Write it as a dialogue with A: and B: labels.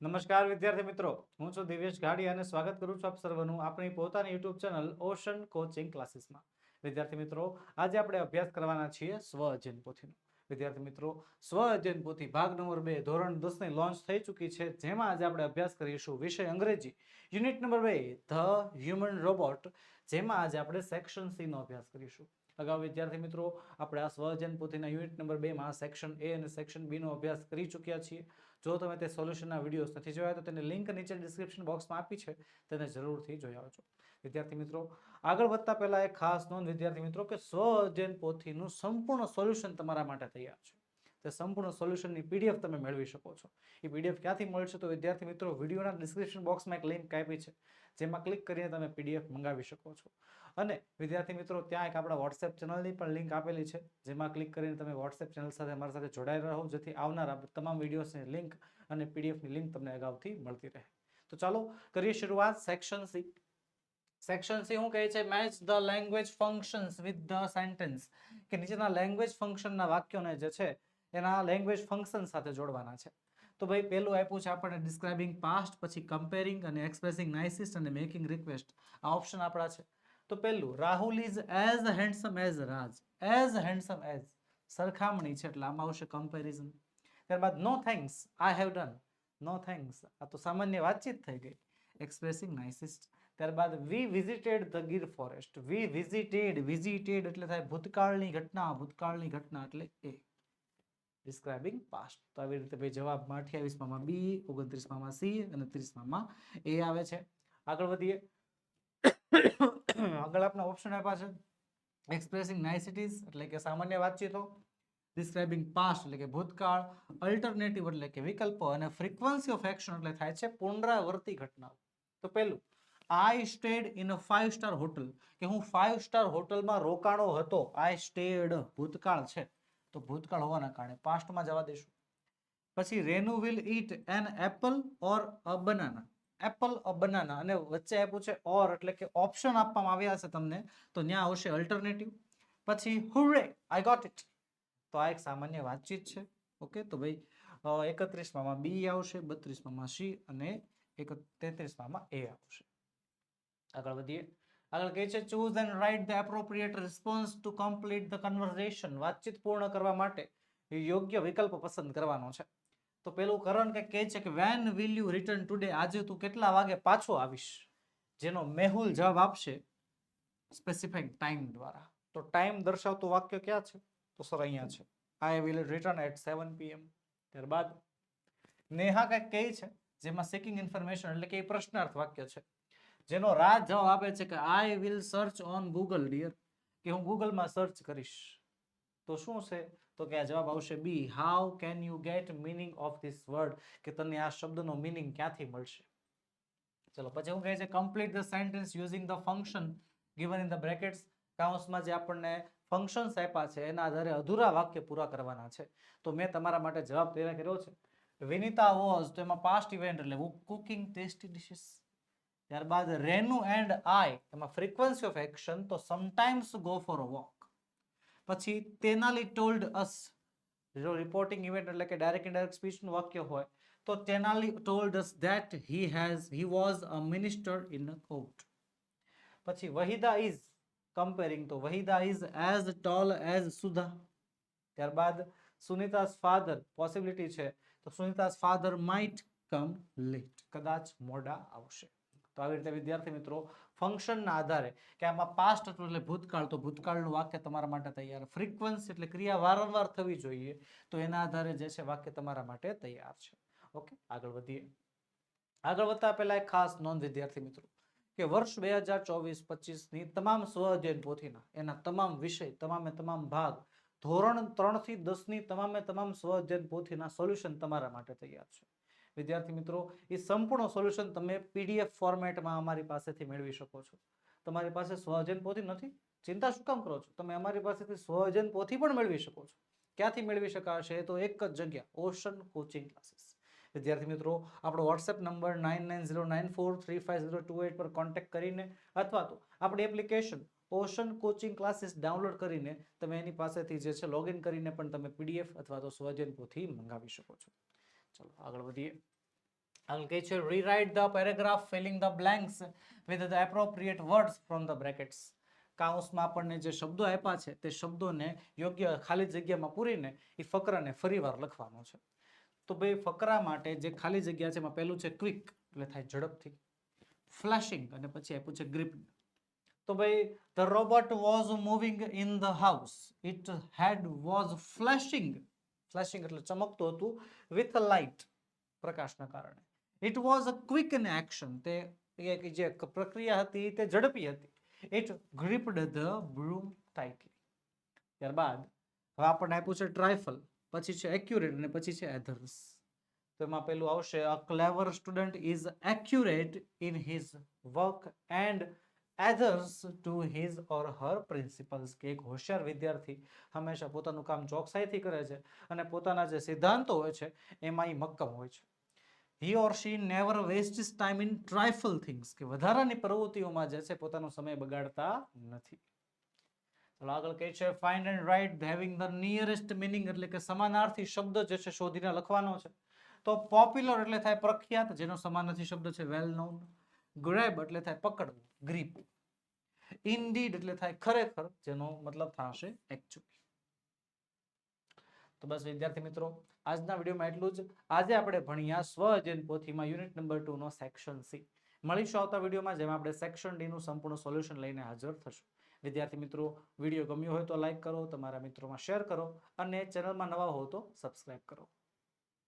A: નમસ્કાર વિદ્યાર્થી મિત્રો. હું છું દિવ્યેશ ગાડી અને સ્વાગત કરું છું આપ સર્વનું આપણી પોતાની યુટ્યુબ ચેનલ ઓશન કોચિંગ ક્લાસીસમાં વિદ્યાર્થી મિત્રો, આજે આપણે અભ્યાસ કરવાના છીએ સ્વ અધ્યયન પોથીનો. વિદ્યાર્થી મિત્રો સ્વ અધ્યયન પોથી ભાગ નંબર બે, ધોરણ દસની લોન્ચ થઈ ચૂકી છે. જેમાં આજે આપણે અભ્યાસ કરીશું વિષય અંગ્રેજી. યુનિટ નંબર બે, ધ હ્યુમન રોબોટ. જેમાં આજે આપણે સેક્શન સી નો અભ્યાસ કરીશું. અગાઉ વિદ્યાર્થી મિત્રો, આપણે આ સ્વજન પોથીના યુનિટ નંબર બેમાં સેક્શન એ અને સેક્શન બીનો અભ્યાસ કરી ચૂક્યા છીએ. જો તમે તે સોલ્યુશનના વિડીયોઝ નથી જોયા તો તેને લિંક નીચે ડિસ્ક્રિપ્શન બોક્સમાં આપી છે, તેને જરૂરથી જોઈ આવજો. વિદ્યાર્થી મિત્રો, આગળ વધતા પહેલાં એક ખાસ નોંધ વિદ્યાર્થી મિત્રો કે સ્વજન પોથીનું સંપૂર્ણ સોલ્યુશન તમારા માટે તૈયાર છે. તે સંપૂર્ણ સોલ્યુશનની પીડીએફ તમે મેળવી શકો છો. એ પીડીએફ ક્યાંથી મળશે તો વિદ્યાર્થી મિત્રો વિડીયોના ડિસ્ક્રિપ્શન બોક્સમાં એક લિંક આપી છે. જેમાં ક્લિક કરીને તમે પીડીએફ મંગાવી શકો છો. અને વિદ્યાર્થી મિત્રો, ત્યાં એક આપણા વોટ્સએપ ચેનલની પણ લિંક આપેલી છે, જેમાં ક્લિક કરીને તમે વોટ્સએપ ચેનલ સાથે અમારી સાથે જોડાયેલા રહો, જેથી આવનારા તમામ વિડીયોઝની લિંક અને પીડીએફની લિંક તમને અગાઉથી મળતી રહે. તો ચાલો કરીએ શરૂઆત સેક્શન સી સેક્શન સી શું કહે છે? Match the language functions with the sentence કે નીચેના લેંગ્વેજ ફંક્શનના વાક્યોને જે છે, એના લેંગ્વેજ ફંક્શન સાથે જોડવાના છે. તો ભાઈ પહેલું આપ્યું છે આપણને ડિસ્ક્રાઇબિંગ પાસ્ટ પછી કમ્પેરિંગ અને એક્સપ્રેસિંગ નાઇસિસ્ટ અને મેકિંગ રિક્વેસ્ટ આ ઓપ્શન આપણા છે. તો પહેલું Rahul is as handsome as Raj as handsome as સરખામણી છે એટલે આમાં આવશે કમ્પેરિઝન ત્યારબાદ no thanks I have done no thanks આ તો સામાન્ય વાતચીત થઈ ગઈ. એક્સપ્રેસિંગ નાઇસિસ્ટ ત્યારબાદ we visited the Gir forest we visited visited એટલે થાય ભૂતકાળની ઘટના ભૂતકાળની ઘટના એટલે એ. ડિસ્ક્રાઇબિંગ પાસ્ટ તો આવી રીતે ભાઈ જવાબમાં અઠ્યાવીસમાં બી ઓગણત્રીસમાં સી અને ત્રીસમાં એ આવે છે. આગળ વધીએ. આગળ આપણા ઓપ્શન આપ્યા છે. એક્સપ્રેસિંગ નાઇસિટીઝ એટલે કે સામાન્ય વાતચીતો. ડિસ્ક્રાઇબિંગ પાસ્ટ એટલે કે ભૂતકાળ. અલ્ટરનેટિવ એટલે કે વિકલ્પો. અને ફ્રીક્વન્સી ઓફ એક્શન એટલે થાય છે પુનરાવર્તી ઘટનાઓ. તો પહેલું I stayed in a five star hotel કે હું ફાઇવ સ્ટાર હોટલમાં રોકાણો હતો. આઈ સ્ટેડ ભૂતકાળ છે. તો ભૂતકાળ હોવાના કારણે પાસ્ટમાં જવા દઈશું પછી Renu will eat an apple or a banana. Apple, a banana. અને વચ્ચે આપ્યું છે ઓર એટલે કે ઓપ્શન આપવામાં આવ્યા છે તમને. તો ત્યાં આવશે અલ્ટરનેટિવ પછી હુરે આઈ ગોટ ઇટ તો આ એક સામાન્ય વાતચીત છે. ઓકે, તો ભાઈ એકત્રીસમાં બી આવશે, બત્રીસમાં સી અને એક તેત્રીસમાં એ આવશે. આગળ વધીએ. આગળ કહે છે choose and write the appropriate response to complete the conversation વાતચીત પૂર્ણ કરવા માટે યોગ્ય વિકલ્પ પસંદ કરવાનો છે. તો પેલું કરણ કે કહે છે કે when will you return today આજે તું કેટલા વાગે પાછો આવીશ? જેનો મેહુલ જવાબ આપશે સ્પેસિફિક ટાઈમ દ્વારા. તો ટાઈમ દર્શાવતું વાક્ય ક્યાં છે? તો સર, અહીંયા છે. I will return at seven PM ત્યારબાદ નેહા કંઈક કહે છે, જેમાં સેકિંગ ઇન્ફોર્મેશન એટલે કે એ પ્રશ્નાર્થ વાક્ય છે. જેનો રાજ જવાબ આપે છે કે I will search on Google dear કે હું ગૂગલમાં સર્ચ કરીશ. તો શું છે? તો કે આ જવાબ આવશે B how can you get meaning of this word કે તને આ શબ્દનો મિનિંગ ક્યાંથી મળશે? ચલો, પછી હું કહે છે? Complete the sentence using the function given in the brackets કાઉન્સમાં જે આપણને ફંક્શન્સ આપ્યા છે, એના આધારે અધૂરા વાક્ય પૂરા કરવાના છે. તો મેં તમારા માટે જવાબ તૈયાર કર્યો છે. વિનિતા વોઝ તો એમાં પાસ્ટ ઇવેન્ટ એટલે કુકિંગ ટેસ્ટી ડિશિસ ત્યારબાદ રેનુ એન્ડ આઈ, એમાં ફ્રીક્વન્સી ઓફ એક્શન તો sometimes go for a walk પછી તેનાલી ટોલ્ડ અસ જો રિપોર્ટિંગ ઇવેન્ટ એટલે કે ડાયરેક્ટ ઇન્ડાયરેક્ટ સ્પીચનું વાક્ય હોય, તો Tenali told us that he has he was a minister in a court પછી વહીદા ઇઝ કમ્પેરિંગ તો Waheeda is as tall as Sudha. ત્યારબાદ સુનિતાસ ફાધર પોસિબિલિટી છે, તો Sunita's father might come late કદાચ મોડા આવશે. તો આવી રીતે વિદ્યાર્થી મિત્રો ફંક્શનના આધારે કે આમાં પાસ્ટ હતું એટલે ભૂતકાળ, તો ભૂતકાળનું વાક્ય તમારા માટે તૈયાર. ફ્રીક્વન્સી એટલે ક્રિયા વારંવાર થવી જોઈએ, તો એના આધારે જે છે વાક્ય તમારા માટે તૈયાર છે. ઓકે આગળ વધીએ. આગળ વધતા પહેલા એક ખાસ નોંધ વિદ્યાર્થી મિત્રો, કે વર્ષ બે હજાર ચોવીસ પચીસની તમામ સ્વ અધ્યયન પોથીના, એના તમામ વિષય, તમામે તમામ ભાગ, ધોરણ ત્રણથી દસની તમામે તમામ સ્વ અધ્યયન પોથીના સોલ્યુશન તમારા માટે તૈયાર છે. વિદ્યાર્થી મિત્રો, એ સંપૂર્ણ સોલ્યુશન તમે પીડીએફ ફોર્મેટમાં અમારી પાસેથી મેળવી શકો છો. તમારી પાસે સ્વજન પોથી નથી, ચિંતા શું કામ કરો છો? તમે અમારી પાસેથી સ્વજન પોથી પણ મેળવી શકો છો. ક્યાંથી મેળવી શકાશે? તો એક જ જગ્યા ઓશન કોચિંગ ક્લાસીસ વિદ્યાર્થી મિત્રો, આપણો WhatsApp number nine nine zero nine four three five zero two eight પર કોન્ટેક્ટ કરીને અથવા તો આપણી application ocean coaching classes download કરીને તમે એની પાસેથી જે છે લોગિન કરીને પણ તમે પીડીએફ અથવા તો સ્વજન પોથી મંગાવી શકો છો. ચલો આગળ વધીએ આગળ કહે છે rewrite the paragraph filling the blanks with the appropriate words from the brackets કાઉન્સમાં આપણને જે શબ્દો આપ્યા છે, તે શબ્દોને યોગ્ય ખાલી જગ્યામાં પૂરીને એ ફકરાને ફરીવાર લખવાનો છે. તો ભાઈ ફકરા માટે જે ખાલી જગ્યા છે, એમાં પહેલું છે ક્વિક એટલે થાય ઝડપથી. ફ્લેશિંગ અને પછી આપ્યું છે ગ્રીપ તો ભાઈ the robot was moving in the house it head was flashing flashing એટલે ચમકતું હતું વિથ લાઇટ પ્રકાશના કારણે. It was a quick in action તે જે પ્રક્રિયા હતી તે ઝડપી હતી. It gripped the bloom tightly ત્યારબાદ હવે આપણને આપ્યું છે ટ્રાઇફલ પછી છે એક્યુરેટ અને પછી છે એધર્સ તો એમાં પેલું આવશે a clever student is accurate in his work and adheres to his or her principles કે એક હોશિયાર વિદ્યાર્થી હંમેશા પોતાનું કામ ચોકસાઈથી કરે છે અને પોતાના જે સિદ્ધાંતો હોય છે એમાં એ મક્કમ હોય છે. He or she never waste time in trifle things કે વધારાની પ્રવૃત્તિઓમાં જે છે પોતાનો સમય બગાડતા નથી. ચાલો આગળ કહે છે find and write having the nearest meaning એટલે કે સમાનાર્થી શબ્દ જે છે શોધીને લખવાનો છે. તો પોપ્યુલર એટલે થાય પ્રખ્યાત, જેનો સમાનાર્થી શબ્દ છે વેલ નોન ગ્રેબ એટલે થાય પકડવું ગ્રીપ ઇનડીડ એટલે થાય ખરેખર, જેનો મતલબ થશે એકચ્યુઅલી તો બસ વિદ્યાર્થી મિત્રો, આજના વિડીયોમાં એટલું જ. આજે આપણે ભણ્યા સ્વ અધ્યયન પોથીમાં યુનિટ નંબર ટુ નો સેક્શન સી મળીશું આવતા વિડીયોમાં, જેમાં આપણે સેક્શન ડી નું સંપૂર્ણ સોલ્યુશન લઈને હાજર થશું. વિદ્યાર્થી મિત્રો, વીડિયો ગમ્યો હોય તો લાઈક કરો, તમારા મિત્રોમાં શેર કરો, અને ચેનલમાં નવા હો તો સબસ્ક્રાઈબ કરો.